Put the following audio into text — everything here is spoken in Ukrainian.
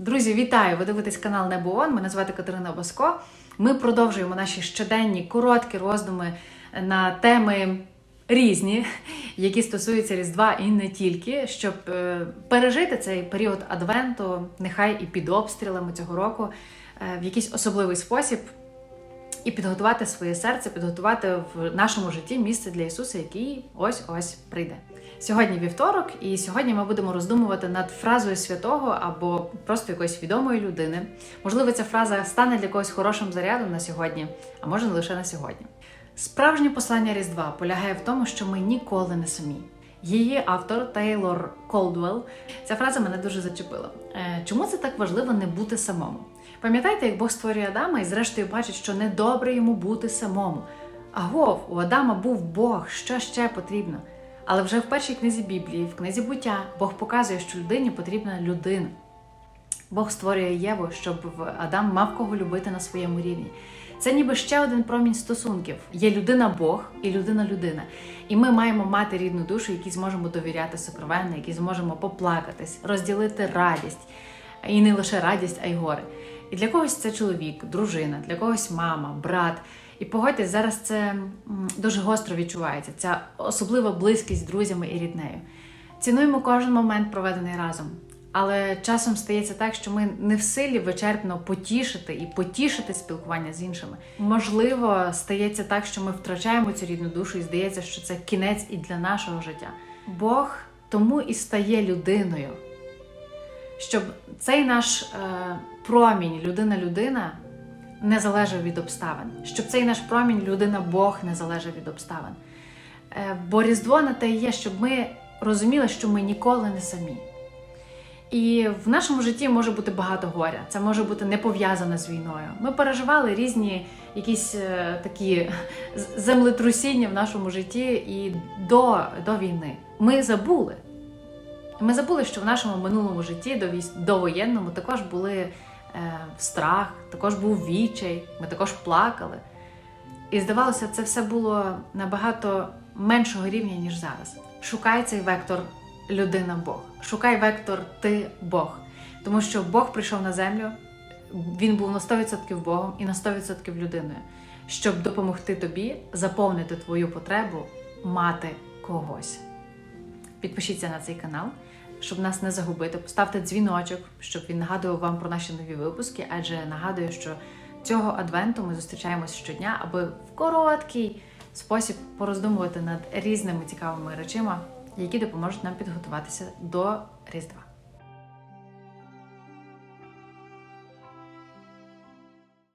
Друзі, вітаю! Ви дивитесь канал Небо ООН. Мене звати Катерина Баско. Ми продовжуємо наші щоденні короткі роздуми на теми різні, які стосуються Різдва і не тільки, щоб е, пережити цей період Адвенту, нехай і під обстрілами цього року, е, в якийсь особливий спосіб. І підготувати своє серце, підготувати в нашому житті місце для Ісуса, який ось ось прийде. Сьогодні вівторок, і сьогодні ми будемо роздумувати над фразою святого або просто якоїсь відомої людини. Можливо, ця фраза стане для когось хорошим зарядом на сьогодні, а може не лише на сьогодні. Справжнє послання Різдва полягає в тому, що ми ніколи не самі. Її автор Тейлор Колдвелл. Ця фраза мене дуже зачепила. Е, Чому це так важливо не бути самому? Пам'ятаєте, як Бог створює Адама і зрештою бачить, що недобре йому бути самому. Агов, у Адама був Бог, що ще потрібно. Але вже в першій книзі Біблії, в книзі буття, Бог показує, що людині потрібна людина. Бог створює Єву, щоб Адам мав кого любити на своєму рівні. Це ніби ще один промінь стосунків. Є людина Бог і людина людина. І ми маємо мати рідну душу, якій зможемо довіряти сокровенно, якій зможемо поплакатись, розділити радість. І не лише радість, а й горе. І для когось це чоловік, дружина, для когось мама, брат. І погодьтесь, зараз це дуже гостро відчувається, ця особлива близькість з друзями і ріднею. Цінуємо кожен момент, проведений разом. Але часом стається так, що ми не в силі вичерпно потішити і потішити спілкування з іншими. Можливо, стається так, що ми втрачаємо цю рідну душу, і здається, що це кінець і для нашого життя. Бог тому і стає людиною, щоб цей наш е, промінь, людина-людина, не залежав від обставин, щоб цей наш промінь, людина-Бог, не залежав від обставин. Е, бо Різдво на те є, щоб ми розуміли, що ми ніколи не самі. І в нашому житті може бути багато горя. Це може бути не пов'язане з війною. Ми переживали різні якісь е, такі землетрусіння в нашому житті і до, до війни. Ми забули. Ми забули, що в нашому минулому житті довоєнному також були страх, також був відчай, ми також плакали. І здавалося, це все було набагато меншого рівня, ніж зараз. Шукай цей вектор людина Бог. Шукай вектор ти Бог. Тому що Бог прийшов на землю, він був на 100% Богом і на 100% людиною, щоб допомогти тобі заповнити твою потребу мати когось. Підпишіться на цей канал, щоб нас не загубити. Поставте дзвіночок, щоб він нагадував вам про наші нові випуски, адже нагадую, що цього адвенту ми зустрічаємось щодня, аби в короткий спосіб пороздумувати над різними цікавими речами, які допоможуть нам підготуватися до Різдва.